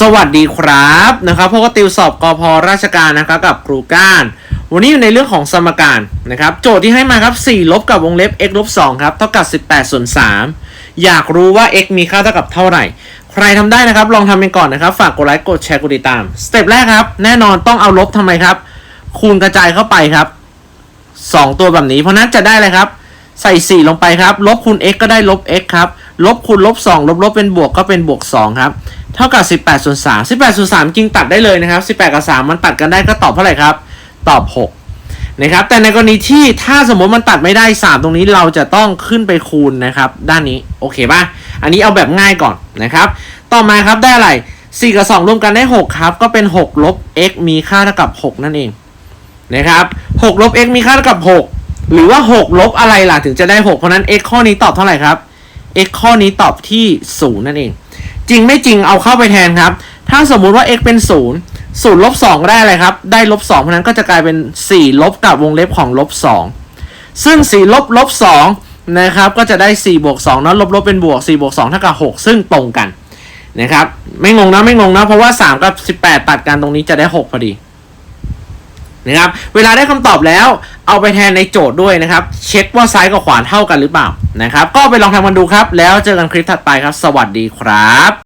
สวัสดีครับนะครับพวกติวสอบกพราชการนะครับกับครูก้าน วันนี้อยู่ในเรื่องของสมการนะครับ โจทย์ที่ให้มาครับ4ลบกับวงเล็บ x ลบ2ครับเท่ากับ 18ส่วน3อยากรู้ว่า x มีค่าเท่ากับเท่าไหร่ ใครทำได้นะครับ ลองทำกันก่อนนะครับ ฝากกดไลค์กดแชร์กดติดตาม สเต็ปแรกครับ แน่นอนต้องเอาลบทำไมครับ คูณกระจายเข้าไปครับ 2 ตัวแบบนี้ เพราะนั้นจะได้เลยครับ ใส่ 4 ลงไปครับ ลบคูณ x ก็ได้ลบ x ครับลบคูณลบ2ลบลบเป็นบวกก็เป็นบวก 2 ครับ เท่ากับ 18ส่วน3 18ส่วน3จริงตัดได้เลยนะครับ 18 กับ 3 มันตัดกันได้ก็ตอบเท่าไหร่ครับ ตอบ 6 นะครับ แต่ในกรณีที่ถ้าสมมติมันตัดไม่ได้ 3 ตรงนี้เราจะต้องขึ้นไปคูณนะครับ ด้านนี้ โอเคป่ะ อันนี้เอาแบบง่ายก่อนนะครับ ต่อมาครับได้อะไร 4 กับ 2 รวมกันได้ 6 ครับ ก็เป็น 6 ลบ x มีค่าเท่ากับ 6 นั่นเองนะครับ6ลบ x มีค่าเท่ากับ 6 หรือว่า 6 ลบอะไรล่ะถึงจะได้ 6 เพราะนั้น x ข้อนี้ตอบเท่าไหร่ครับ x ข้อนี้ตอบที่ 0 นั่นเอง จริงไม่จริงเอาเข้าไปแทนครับ ถ้าสมมุติว่า x เป็น 0 0ลบ2ได้อะไรครับ ได้ลบ2เพราะนั้นก็จะกลายเป็น 4 ลบกับวงเล็บของลบ2ซึ่ง 4 ลบลบ2นะครับ ก็จะได้ 4 บวก2เนอะลบลบเป็นบวก 4 บวก2เท่ากับ 6 ซึ่งตรงกันนะครับ ไม่งงนะไม่งงนะเพราะว่า 3 กับ 18 ตัดกันตรงนี้จะได้ 6 พอดีนะครับ เวลาได้คำตอบแล้ว เอาไปแทนในโจทย์ด้วยนะครับ เช็คว่าซ้ายกับขวาเท่ากันหรือเปล่านะครับ ก็ไปลองทำกันดูครับ แล้วเจอกันคลิปถัดไปครับ สวัสดีครับ